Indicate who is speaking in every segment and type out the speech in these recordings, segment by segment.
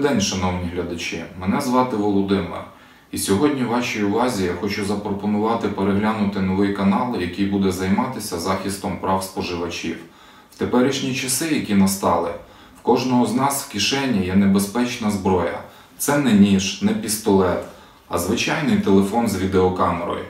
Speaker 1: день, шановні глядачі. Мене звати Володимир. І сьогодні вашій увазі я хочу запропонувати переглянути новий канал, який буде займатися захистом прав споживачів. В теперішні часи, які настали, в кожного з нас в кишені є небезпечна зброя. Це не ніж, не пістолет, а звичайний телефон з відеокамерою.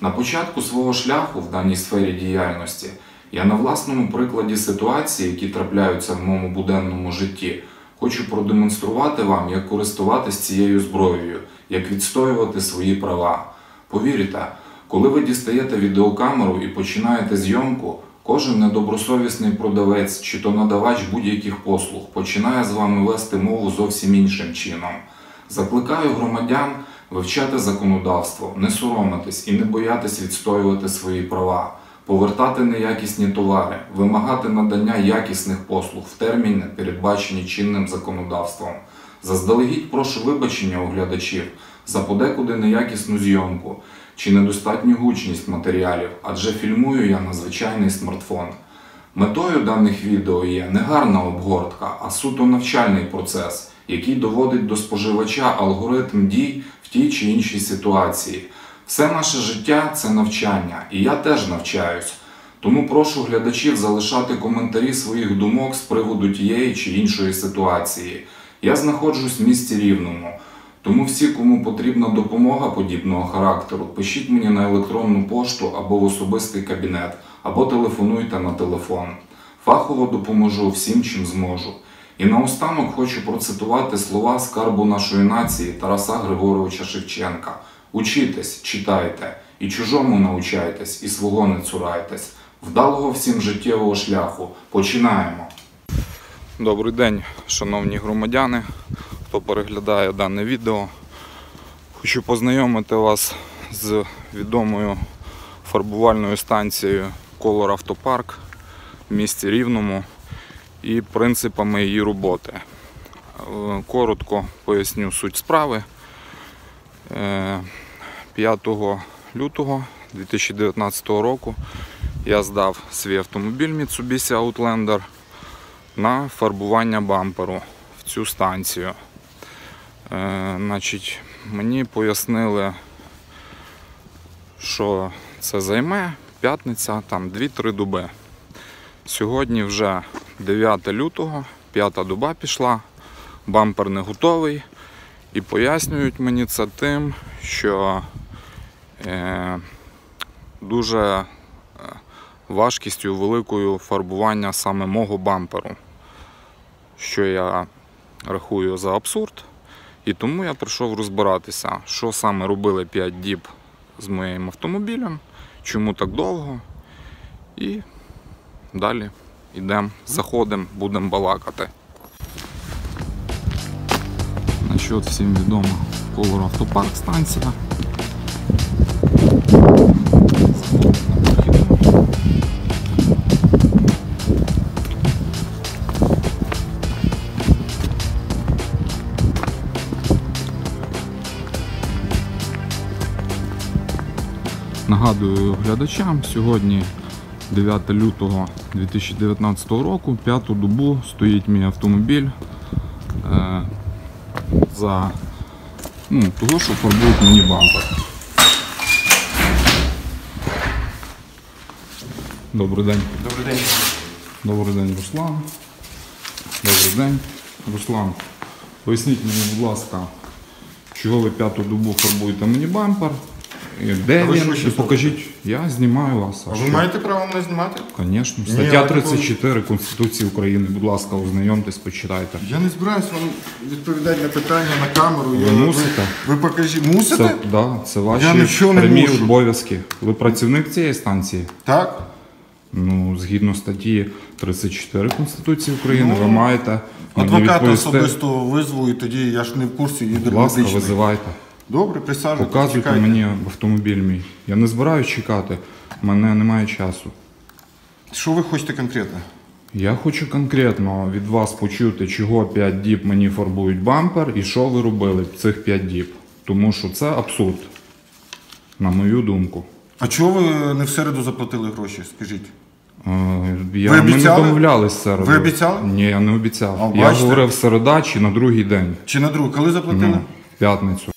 Speaker 1: На початку свого шляху в даній сфері діяльності я на власному прикладі ситуацій, які трапляються в моєму буденному житті, хочу продемонструвати вам, як користуватись цією зброєю, як відстоювати свої права. Повірте, коли ви дістаєте відеокамеру і починаєте зйомку, кожен недобросовісний продавець чи то надавач будь-яких послуг починає з вами вести мову зовсім іншим чином. Закликаю громадян вивчати законодавство, не соромитись і не боятись відстоювати свої права, повертати неякісні товари, вимагати надання якісних послуг в терміни, передбачені чинним законодавством. Заздалегідь прошу вибачення у глядачів за подекуди неякісну зйомку чи недостатню гучність матеріалів, адже фільмую я на звичайний смартфон. Метою даних відео є не гарна обгортка, а суто навчальний процес, який доводить до споживача алгоритм дій в тій чи іншій ситуації. Все наше життя це навчання, і я теж навчаюсь. Тому прошу глядачів залишати коментарі своїх думок з приводу тієї чи іншої ситуації. Я знаходжусь в місті Рівному. Тому всі, кому потрібна допомога подібного характеру, пишіть мені на електронну пошту або в особистий кабінет, або телефонуйте на телефон. Фахово допоможу всім, чим зможу. І наостанок хочу процитувати слова скарбу нашої нації Тараса Григоровича Шевченка: Учітесь, читайте, і чужому научайтесь, і свого не цурайтесь. Вдалого всім життєвого шляху. Починаємо. Добрий день, шановні громадяни, хто переглядає дане відео. Хочу познайомити вас з відомою фарбувальною станцією Color Автопарк в місті Рівному і принципами її роботи. Е, Коротко поясню суть справи. Е, 5 лютого 2019 року я здав свій автомобіль Mitsubishi Outlander на фарбування бамперу в цю станцію. Е, значить, мені пояснили, що це займе п'ятниця, там 2-3 доби. Сьогодні вже 9 лютого, п'ята доба пішла, бампер не готовий. І пояснюють мені це тим, що дуже е, важкістю великою фарбування саме мого бамперу, що я рахую за абсурд. І тому я прийшов розбиратися, що саме робили 5 діб з моїм автомобілем, чому так довго. І далі йдемо, заходимо, будемо балакати. Значить, всім відомо Колор Автопарк станція. Нагадую глядачам, сьогодні 9 лютого 2019 року, п'яту добу стоїть мій автомобіль е, за ну, того, що фарбують мені бампер. Добрий день.
Speaker 2: Добрий день.
Speaker 1: Добрий день, Руслан. Добрий день, Руслан. Поясніть мені, будь ласка, чого ви п'яту добу фарбуєте мені бампер? І Де
Speaker 2: А ви
Speaker 1: він? І покажіть, я знімаю вас.
Speaker 2: А ви
Speaker 1: що?
Speaker 2: маєте право мене знімати?
Speaker 1: Звісно. Стаття
Speaker 2: я такого-
Speaker 1: 34 Конституції України. Будь ласка, ознайомтесь, почитайте.
Speaker 2: Я не збираюся вам відповідати на питання на камеру.
Speaker 1: Ви
Speaker 2: Я-
Speaker 1: мусите.
Speaker 2: Ви, ви покажіть. Мусите?
Speaker 1: Це, да, це ваші
Speaker 2: нічого не
Speaker 1: прямі
Speaker 2: мушу.
Speaker 1: обов'язки. Ви працівник цієї станції?
Speaker 2: Так?
Speaker 1: Ну, згідно статті 34 Конституції України,
Speaker 2: Ну,
Speaker 1: ви маєте мені
Speaker 2: Адвоката
Speaker 1: відповісти.
Speaker 2: особисто визву, і тоді я ж не в курсі їду
Speaker 1: Будь ласка, визивайте.
Speaker 2: Добре, присаджуйтесь,
Speaker 1: Показуйте
Speaker 2: чекайте.
Speaker 1: мені автомобіль мій. Я не збираюсь чекати, в мене немає часу.
Speaker 2: Що ви хочете конкретно?
Speaker 1: Я хочу конкретно від вас почути, чого 5 діб мені фарбують бампер і що ви робили цих 5 діб. Тому що це абсурд, на мою думку.
Speaker 2: А чого ви не в середу заплатили гроші, скажіть?
Speaker 1: Е, Я,
Speaker 2: Ви
Speaker 1: Ми не
Speaker 2: обіцяли?
Speaker 1: домовлялись середу.
Speaker 2: Ви обіцяли?
Speaker 1: Ні, я не обіцяв.
Speaker 2: А,
Speaker 1: я
Speaker 2: бачите?
Speaker 1: говорив середа чи на другий день.
Speaker 2: Чи на другу? Коли заплатили?
Speaker 1: Ну, в п'ятницю.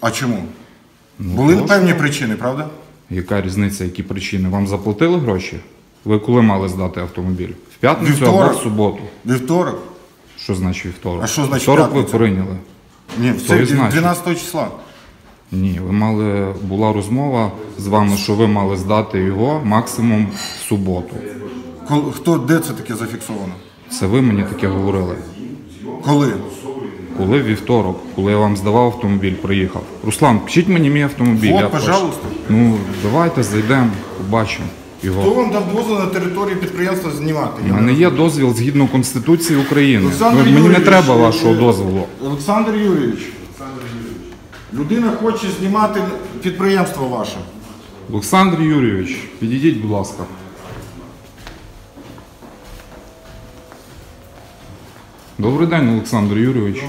Speaker 2: А чому?
Speaker 1: Ну,
Speaker 2: Були
Speaker 1: тому
Speaker 2: певні
Speaker 1: що-
Speaker 2: причини, правда?
Speaker 1: Яка різниця, які причини? Вам заплатили гроші? Ви коли мали здати автомобіль? В п'ятницю
Speaker 2: Вівторок.
Speaker 1: або в суботу.
Speaker 2: Вівторок?
Speaker 1: Що значить вівторок?
Speaker 2: А що значить
Speaker 1: Вівторок ви
Speaker 2: п'ятниця?
Speaker 1: прийняли.
Speaker 2: Ні,
Speaker 1: і
Speaker 2: це
Speaker 1: значить?
Speaker 2: 12 числа.
Speaker 1: Ні, ви мали була розмова з вами, що ви мали здати його максимум в суботу.
Speaker 2: Кол- Хто, де це таке зафіксовано?
Speaker 1: Це ви мені таке говорили.
Speaker 2: Коли?
Speaker 1: Коли вівторок, коли я вам здавав автомобіль, приїхав. Руслан, пишіть мені мій автомобіль. Прошу.
Speaker 2: пожалуйста.
Speaker 1: Ну, давайте зайдемо, побачимо його.
Speaker 2: Хто вам дав дозвіл на території підприємства знімати?
Speaker 1: У мене є дозвіл згідно Конституції України.
Speaker 2: Олександр
Speaker 1: Ви- мені не
Speaker 2: Юрійович,
Speaker 1: треба вашого дозволу.
Speaker 2: Олександр Юрійович. Людина хоче знімати підприємство ваше.
Speaker 1: Олександр Юрійович, підійдіть, будь ласка. Добрий день, Олександр Юрійович. Е,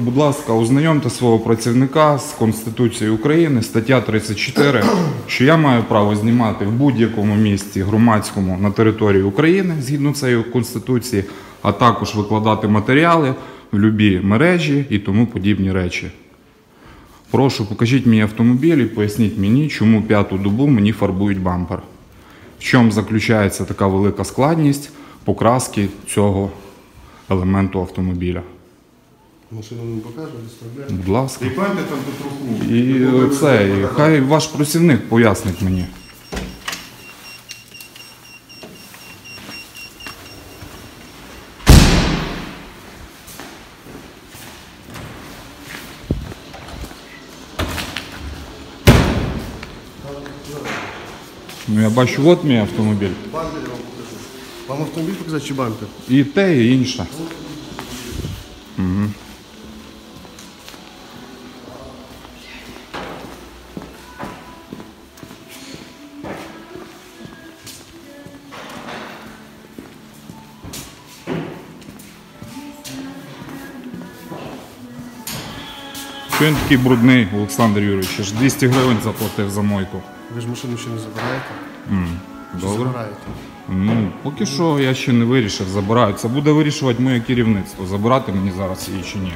Speaker 1: будь ласка, ознайомте свого працівника з Конституцією України, стаття 34, що я маю право знімати в будь-якому місці громадському на території України згідно цієї конституції, а також викладати матеріали в любі мережі і тому подібні речі. Прошу, покажіть мій автомобіль і поясніть мені, чому п'яту добу мені фарбують бампер. В чому заключається така велика складність покраски цього елементу автомобіля.
Speaker 3: Машину не покажу, проблем.
Speaker 1: Будь ласка.
Speaker 2: І пам'ятаєте там до труху.
Speaker 1: І це, і хай ваш працівник пояснить мені. Ну, я бачу, от мій автомобіль.
Speaker 3: Бампер я вам покажу. Вам автомобіль показати чи бампер?
Speaker 1: І те, і інше. Що він такий брудний, Олександр Юрійович? аж ж 200 гривень заплатив за мойку.
Speaker 3: Ви ж машину ще не забираєте? Чи
Speaker 1: Добре.
Speaker 3: забираєте?
Speaker 1: Ну, поки що я ще не вирішив, забираю. Це буде вирішувати моє керівництво, забирати мені зараз її чи ні.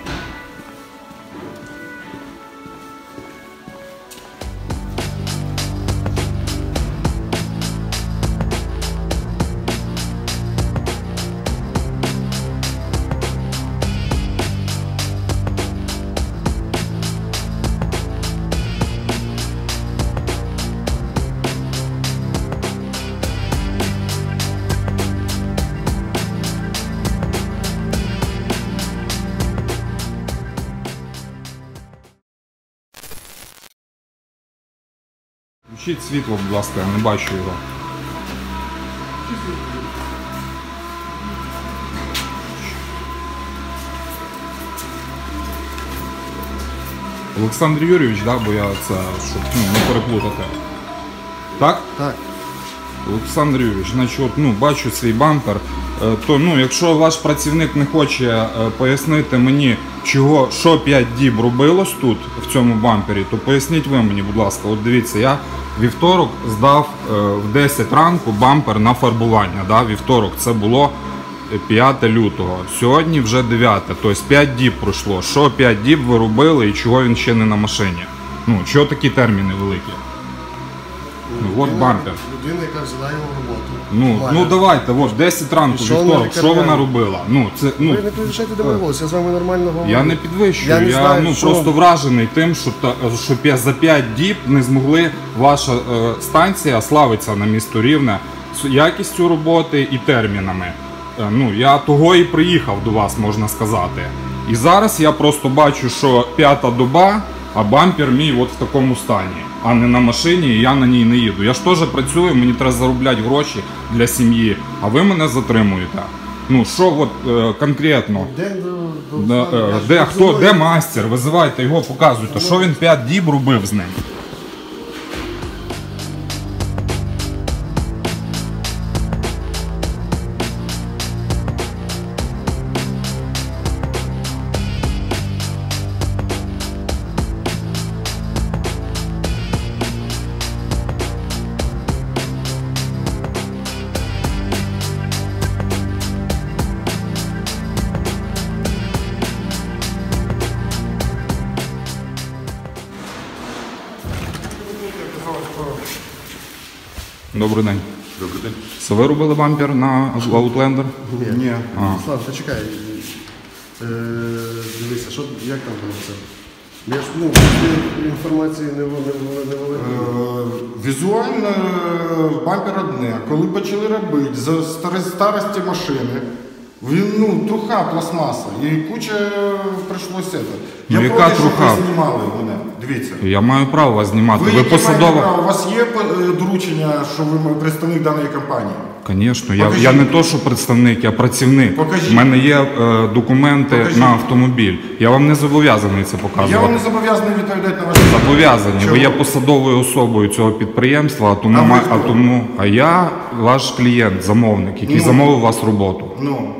Speaker 1: Включіть світло, будь ласка, я не бачу його. Олександр Юрійович, да, бо я це, щоб ну, не переплутати. Так?
Speaker 3: Так.
Speaker 1: Олександр Юрійович, значить, от, ну, бачу свій бампер. Е, То ну, якщо ваш працівник не хоче е, пояснити мені, чого, що 5 діб робилось тут, в цьому бампері, то поясніть ви мені, будь ласка. От дивіться, я вівторок здав е, в 10 ранку бампер на фарбування. Да? Вівторок це було е, 5 лютого. Сьогодні вже 9, тобто 5 діб пройшло. Що 5 діб ви робили і чого він ще не на машині? Ну, чого такі терміни великі? Ну, от бампер.
Speaker 3: Людина, яка взяла його роботу.
Speaker 1: Ну, ну давайте, от 10 ранку,
Speaker 3: вона
Speaker 1: вівторок, що вона робила? Ну, це, ну,
Speaker 3: Ви не підвищайте до мене голос, я з вами нормально говорю.
Speaker 1: я не підвищую,
Speaker 3: Я
Speaker 1: я,
Speaker 3: не знаю,
Speaker 1: ну,
Speaker 3: що-
Speaker 1: просто вражений тим, що, та, що п'я- за 5 діб не змогли ваша е, станція славиться на місто Рівне з якістю роботи і термінами. Е, ну, я того і приїхав до вас, можна сказати. І зараз я просто бачу, що п'ята доба, а бампер мій от в такому стані, а не на машині, і я на ній не їду. Я ж теж працюю, мені треба заробляти гроші для сім'ї, а ви мене затримуєте. Ну що от е, конкретно? Де,
Speaker 3: де,
Speaker 1: е, де хто, де мастер? Визивайте його, показуйте, що він 5 діб робив з ним. Добрий день.
Speaker 2: Добрий день.
Speaker 1: Це ви робили бампер на Outlander?
Speaker 2: Ні.
Speaker 3: Слав, ти чекай. Е, дивися, що, як там було це? Я ж, ну, інформації не, володію.
Speaker 2: Е, Візуально е, бампер одне. Коли почали робити за стари- старості машини, він ну, труха пластмаса. І куча е, прийшлося. це.
Speaker 1: Ну,
Speaker 2: Я
Speaker 1: яка труха?
Speaker 2: знімали мене. Дивіться.
Speaker 1: Я маю право вас знімати. Ви,
Speaker 2: маєте
Speaker 1: посадова.
Speaker 2: право? У вас є е, доручення, що ви представник даної компанії?
Speaker 1: Звісно, я,
Speaker 2: Покажіть.
Speaker 1: я не то, що представник, я працівник.
Speaker 2: Покажіть.
Speaker 1: У мене є е, документи
Speaker 2: Покажіть.
Speaker 1: на автомобіль. Я вам не зобов'язаний це показувати.
Speaker 2: Я вам не зобов'язаний відповідати на ваші
Speaker 1: Зобов'язані.
Speaker 2: Чому?
Speaker 1: Ви є посадовою особою цього підприємства, а тому
Speaker 2: А ви
Speaker 1: ма-
Speaker 2: хто?
Speaker 1: а тому, а я ваш клієнт, замовник, який
Speaker 2: Ну.
Speaker 1: замовив вас роботу.
Speaker 2: Ну,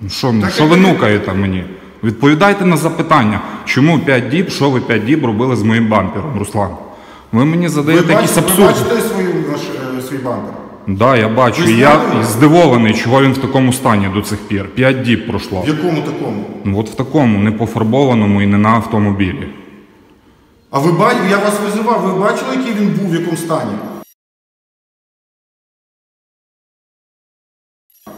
Speaker 1: Ну, Що, ну,
Speaker 2: Так
Speaker 1: що ви
Speaker 2: ви-
Speaker 1: нукаєте мені? Відповідайте на запитання, чому 5 діб, що ви 5 діб робили з моїм бампером, Руслан? Ви мені
Speaker 2: ви,
Speaker 1: задаєте якісь
Speaker 2: бачите, ви бачите свою, ваш, е, свій бампер?
Speaker 1: Да, я бачу.
Speaker 2: Ви
Speaker 1: я
Speaker 2: знаєте?
Speaker 1: здивований, чого він в такому стані до цих пір. 5 діб пройшло.
Speaker 2: В якому такому?
Speaker 1: Ну, От в такому, не пофарбованому і не на автомобілі.
Speaker 2: А ви бачили, я вас визивав, ви бачили, який він був, в якому стані?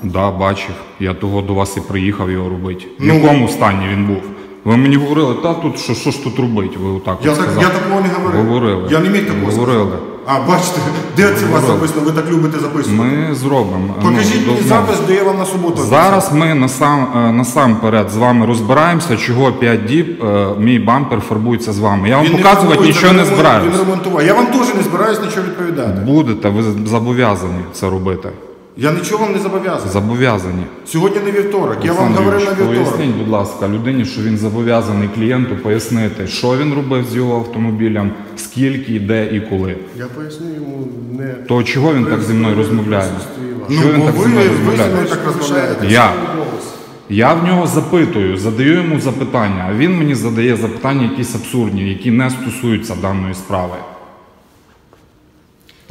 Speaker 1: Да, бачив. Я того до вас і приїхав його робити. В
Speaker 2: Ну.
Speaker 1: якому стані він був? Ви мені говорили, та тут що, що ж тут робити? Ви отак
Speaker 2: Я,
Speaker 1: от
Speaker 2: так,
Speaker 1: сказали.
Speaker 2: я такого не говорив.
Speaker 1: Говорили.
Speaker 2: Я не міг такого
Speaker 1: Говорили.
Speaker 2: А, бачите, де це у вас
Speaker 1: Говорили.
Speaker 2: записано? Ви так любите записувати.
Speaker 1: Ми зробимо.
Speaker 2: Покажіть
Speaker 1: Ну,
Speaker 2: мені
Speaker 1: до-
Speaker 2: запис, де я вам на суботу.
Speaker 1: Зараз ми насам, е, насамперед з вами розбираємося, чого 5 діб е, мій бампер фарбується з вами. Я вам
Speaker 2: Він не
Speaker 1: показувати
Speaker 2: формується,
Speaker 1: нічого не
Speaker 2: він ремон-
Speaker 1: збираюсь.
Speaker 2: Він ремонтував. Я вам теж не збираюсь нічого відповідати.
Speaker 1: Будете, ви зобов'язані це робити.
Speaker 2: Я нічого вам не зобов'язаний.
Speaker 1: Зобов'язані.
Speaker 2: Сьогодні не вівторок. Я вам
Speaker 1: Олександр
Speaker 2: говорив на
Speaker 1: Юрійович,
Speaker 2: вівторок.
Speaker 1: Поясніть, будь ласка, людині, що він зобов'язаний клієнту пояснити, що він робив з його автомобілем, скільки, де і коли.
Speaker 3: Я поясню йому не...
Speaker 1: То чого він так зі мною розмовляє?
Speaker 2: Ну,
Speaker 1: Що він
Speaker 2: бо
Speaker 1: так
Speaker 2: ви,
Speaker 1: зі мною
Speaker 2: ви зі
Speaker 1: розмовляє?
Speaker 2: мною так розмовляєте.
Speaker 1: Я. Я в нього запитую, задаю йому запитання, а він мені задає запитання якісь абсурдні, які не стосуються даної справи.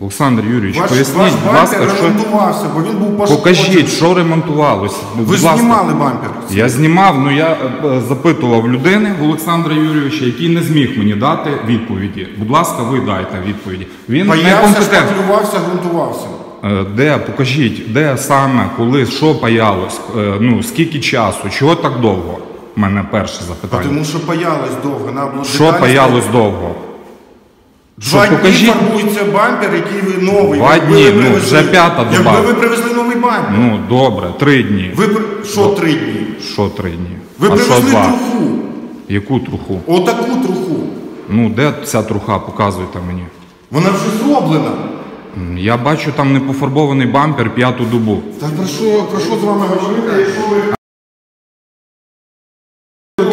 Speaker 1: Олександр Юрійович,
Speaker 2: Ваш,
Speaker 1: поясніть,
Speaker 2: ваш
Speaker 1: будь ласка,
Speaker 2: бампер
Speaker 1: що
Speaker 2: ремонтувався, бо він був пошкоджений.
Speaker 1: покажіть, що ремонтувалось. Будь
Speaker 2: Ви ж
Speaker 1: ласка.
Speaker 2: знімали бампер.
Speaker 1: Я знімав, ну я е, запитував людини в Олександра Юрійовича, який не зміг мені дати відповіді. Будь ласка, ви дайте відповіді. Він
Speaker 2: Боявся,
Speaker 1: некомпетентний.
Speaker 2: шпаклювався, ґрунтувався.
Speaker 1: Е, Де покажіть, де саме, коли, що паялось, е, ну скільки часу, чого так довго? У мене перше запитання.
Speaker 2: Тому що паялось довго. Було
Speaker 1: Що паялось довго?
Speaker 2: Два дні
Speaker 1: покажіть?
Speaker 2: фарбується бампер, який ви новий.
Speaker 1: Два
Speaker 2: Якби
Speaker 1: дні,
Speaker 2: ви
Speaker 1: ну,
Speaker 2: привезли-
Speaker 1: вже п'ята доба.
Speaker 2: Якби ви привезли новий бампер.
Speaker 1: Ну добре, три дні.
Speaker 2: Ви при- що три дні?
Speaker 1: Що три дні?
Speaker 2: Ви
Speaker 1: а що
Speaker 2: привезли
Speaker 1: два?
Speaker 2: труху.
Speaker 1: Яку труху?
Speaker 2: Отаку труху.
Speaker 1: Ну де ця труха? Показуйте мені.
Speaker 2: Вона вже зроблена.
Speaker 1: М, Я бачу там непофарбований бампер п'яту добу.
Speaker 2: Та про що, про що з вами говорити, якщо ви,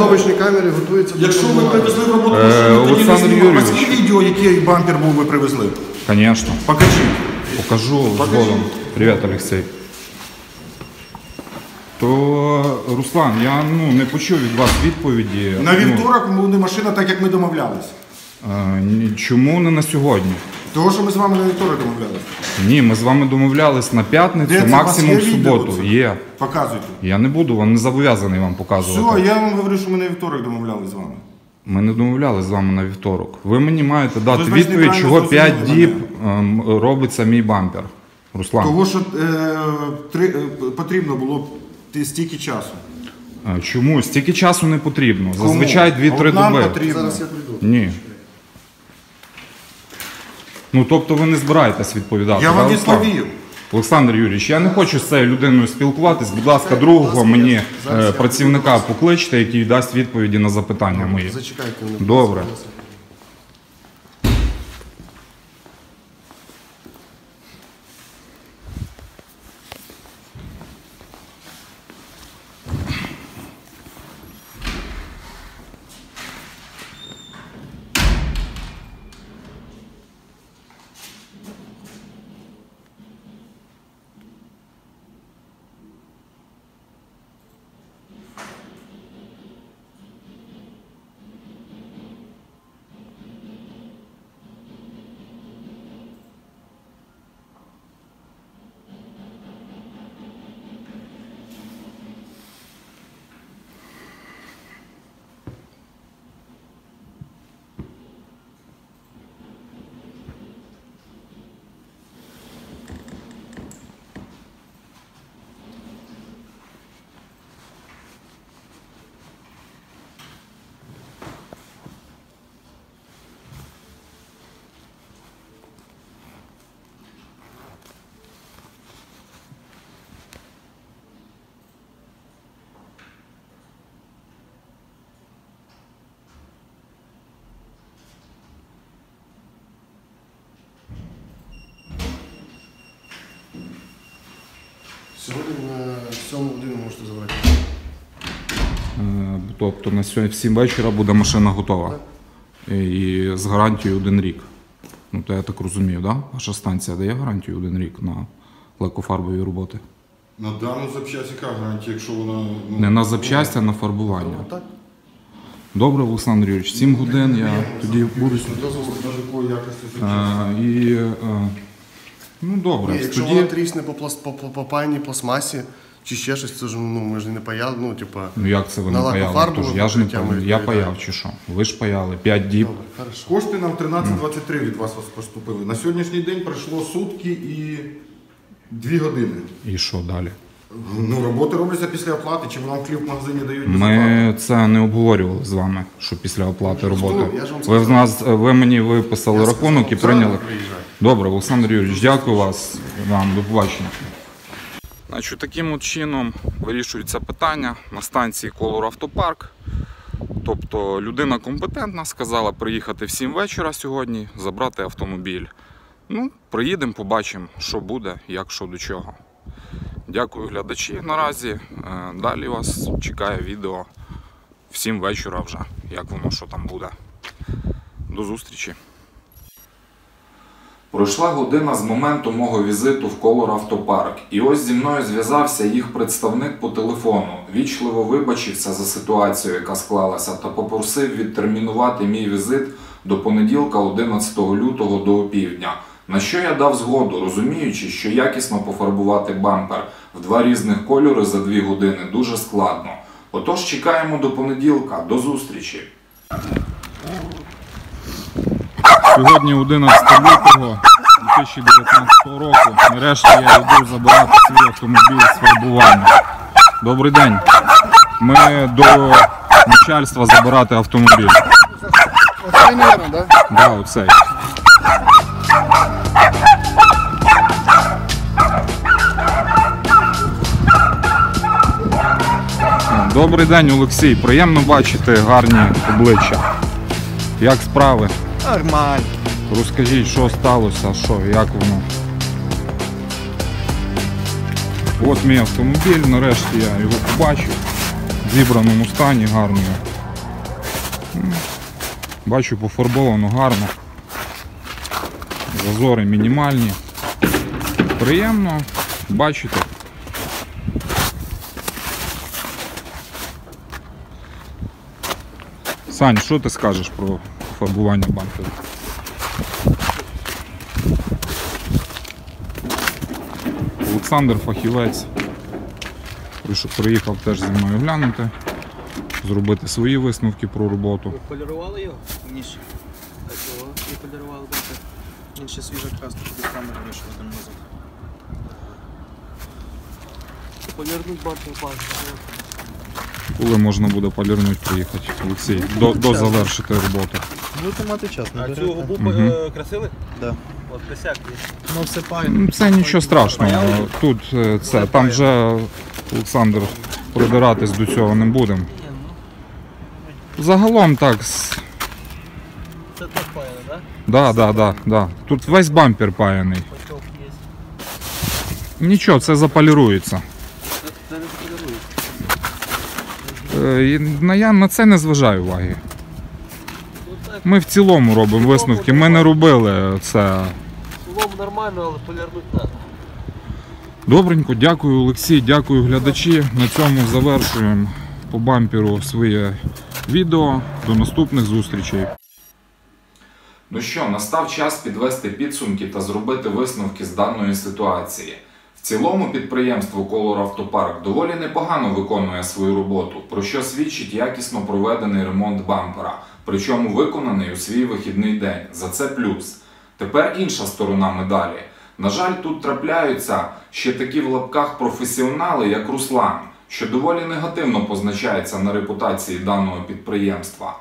Speaker 3: Готовичні камери готуються
Speaker 2: якщо ви привезли в роботу
Speaker 1: Е,
Speaker 2: машину, тоді не
Speaker 1: Олександр
Speaker 2: знімали. Є відео, який бампер був ви привезли?
Speaker 1: Звісно.
Speaker 2: Покажіть.
Speaker 1: Покажу згодом. Привіт, Олексій. То, Руслан, я ну, не почув від вас відповіді.
Speaker 2: На
Speaker 1: Ну,
Speaker 2: вівторок буде машина так, як ми домовлялися.
Speaker 1: е, ні- чому не на сьогодні?
Speaker 2: Того, що ми з вами на вівторок домовлялися.
Speaker 1: Ні, ми з вами домовлялись на п'ятницю,
Speaker 2: Де це? У вас
Speaker 1: максимум
Speaker 2: є
Speaker 1: в
Speaker 2: відео
Speaker 1: суботу.
Speaker 2: це?
Speaker 1: Є.
Speaker 2: Показуйте.
Speaker 1: Я не буду вам не зобов'язаний вам показувати.
Speaker 2: Все, я вам говорю, що ми на вівторок домовлялися з вами.
Speaker 1: Ми не домовлялись з вами на вівторок. Ви мені маєте дати
Speaker 2: значить,
Speaker 1: відповідь,
Speaker 2: неправильно
Speaker 1: чого 5
Speaker 2: зрозуміли
Speaker 1: діб ем, робиться мій бампер. Руслан,
Speaker 2: Того, що е, три, е, потрібно було стільки часу.
Speaker 1: е, чому? Стільки часу не потрібно.
Speaker 2: Кому?
Speaker 1: Зазвичай
Speaker 2: А
Speaker 1: 2-3
Speaker 2: нам
Speaker 1: доби.
Speaker 2: потрібно.
Speaker 3: Зараз я прийду.
Speaker 1: Ні. Ну, тобто ви не збираєтесь відповідати.
Speaker 2: Я
Speaker 1: да,
Speaker 2: вам
Speaker 1: Руслан?
Speaker 2: відповів.
Speaker 1: Олександр Юрійович, я не хочу з цією людиною спілкуватись. Будь ласка, другого мені е, працівника покличте, який дасть відповіді на запитання мої.
Speaker 3: Зачекайте мене.
Speaker 1: Добре.
Speaker 3: Сьогодні на 7 годину можете забрати.
Speaker 1: Е, Тобто на сьогодні в 7 вечора буде машина готова. Е, І з гарантією один рік. Ну, то я так розумію, да? Ваша станція дає гарантію один рік на лакофарбові роботи.
Speaker 2: На дану запчасть яка гарантія, якщо вона. ну,
Speaker 1: Не на запчасті, а на фарбування.
Speaker 3: Так?
Speaker 1: Добре, Олександр Юрійович, 7 годин я тоді буду.
Speaker 2: Дозволу якості
Speaker 1: Е,
Speaker 2: запчасті.
Speaker 1: І е, ну добре,
Speaker 3: Ні, якщо
Speaker 1: тоді.
Speaker 3: вона трісне по, пласт, по, по, по пайній пластмасі, чи ще щось, це ж ну, ми ж не паяли, ну, типа.
Speaker 1: Ну як це ви не
Speaker 3: На
Speaker 1: паяли? Тож я ж не паяв. Я паяв чи що? Ви ж паяли 5 діб.
Speaker 3: Добре, хорошо.
Speaker 2: Кошти нам 13.23 від вас поступили. На сьогоднішній день пройшло сутки і 2 години.
Speaker 1: І що далі?
Speaker 2: Ну, роботи робляться після оплати, чи вам хліб в магазині дають без оплати?
Speaker 1: Ми це не обговорювали з вами, що після оплати роботи.
Speaker 3: ж вам
Speaker 1: Ви в нас ви мені виписали
Speaker 3: Я
Speaker 1: рахунок і прийняли. Добре, Олександр Юрійович, дякую вас вам. До побачення. Значить, таким от чином вирішується питання на станції Колор Автопарк. Тобто людина компетентна сказала приїхати в 7 вечора сьогодні, забрати автомобіль. Ну, приїдемо, побачимо, що буде, як що до чого. Дякую глядачі наразі. Е, Далі вас чекає відео в 7 вечора вже, як воно що там буде. До зустрічі. Пройшла година з моменту мого візиту в Колор Автопарк, і ось зі мною зв'язався їх представник по телефону. Вічливо вибачився за ситуацію, яка склалася, та попросив відтермінувати мій візит до понеділка, 11 лютого до опівдня. На що я дав згоду, розуміючи, що якісно пофарбувати бампер в два різних кольори за дві години дуже складно. Отож чекаємо до понеділка. До зустрічі. Сьогодні 11 лютого 2019 року. Нарешті я йду забирати свій автомобіль з фарбування. Добрий день. Ми до начальства забирати автомобіль.
Speaker 3: Оце, мабуть, да?
Speaker 1: Да, оцей. Добрий день, Олексій. Приємно бачити гарні обличчя. Як справи?
Speaker 4: Нормально.
Speaker 1: Розкажіть, що сталося, що, як воно. От мій автомобіль, нарешті я його побачив. В зібраному стані, гарному. Бачу, пофарбовано гарно. Зазори мінімальні. Приємно бачити. Сань, що ти скажеш про фарбування бамперу? Олександр Фахівець. Прийшов- Приїхав теж зі мною глянути, зробити свої висновки про роботу.
Speaker 4: Полірували його? Ніж. А чого? І полірували бачите. Він ще свіжа краска туди камеру вийшов один назад. Полірнуть бампер пальцем.
Speaker 1: Коли можна буде полірнути приїхати, Олексій, до, до завершити роботу.
Speaker 4: Будете мати час,
Speaker 5: А цю губу е, красили?
Speaker 4: Да.
Speaker 5: От косяк є.
Speaker 4: Ну все
Speaker 1: Ну. Це нічого страшного. Тут е, це, там вже Олександр придиратись до цього не будемо. Загалом так. с-
Speaker 5: Це так паяно, так?
Speaker 1: Да, да, да, да. Тут весь бампер паяний.
Speaker 5: Є.
Speaker 1: Нічого, це заполірується.
Speaker 5: Це, це не полірують.
Speaker 1: Е, і на- Я на це не зважаю уваги. Ми в цілому робимо висновки. Ми не робили це.
Speaker 5: словом нормально, але полірнуть треба.
Speaker 1: Добренько, дякую, Олексій, дякую глядачі. На цьому завершуємо по бамперу своє відео. До наступних зустрічей. Ну що, настав час підвести підсумки та зробити висновки з даної ситуації. В цілому підприємство Колор Автопарк доволі непогано виконує свою роботу, про що свідчить якісно проведений ремонт бампера, причому виконаний у свій вихідний день. За це плюс. Тепер інша сторона медалі. На жаль, тут трапляються ще такі в лапках професіонали, як Руслан, що доволі негативно позначається на репутації даного підприємства.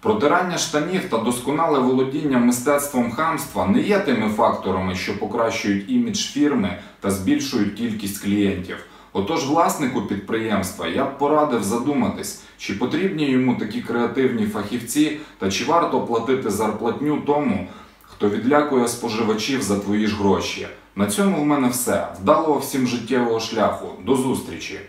Speaker 1: Протирання штанів та досконале володіння мистецтвом хамства не є тими факторами, що покращують імідж фірми та збільшують кількість клієнтів. Отож, власнику підприємства я б порадив задуматись, чи потрібні йому такі креативні фахівці та чи варто платити зарплатню тому, хто відлякує споживачів за твої ж гроші. На цьому в мене все. Вдалого всім життєвого шляху. До зустрічі!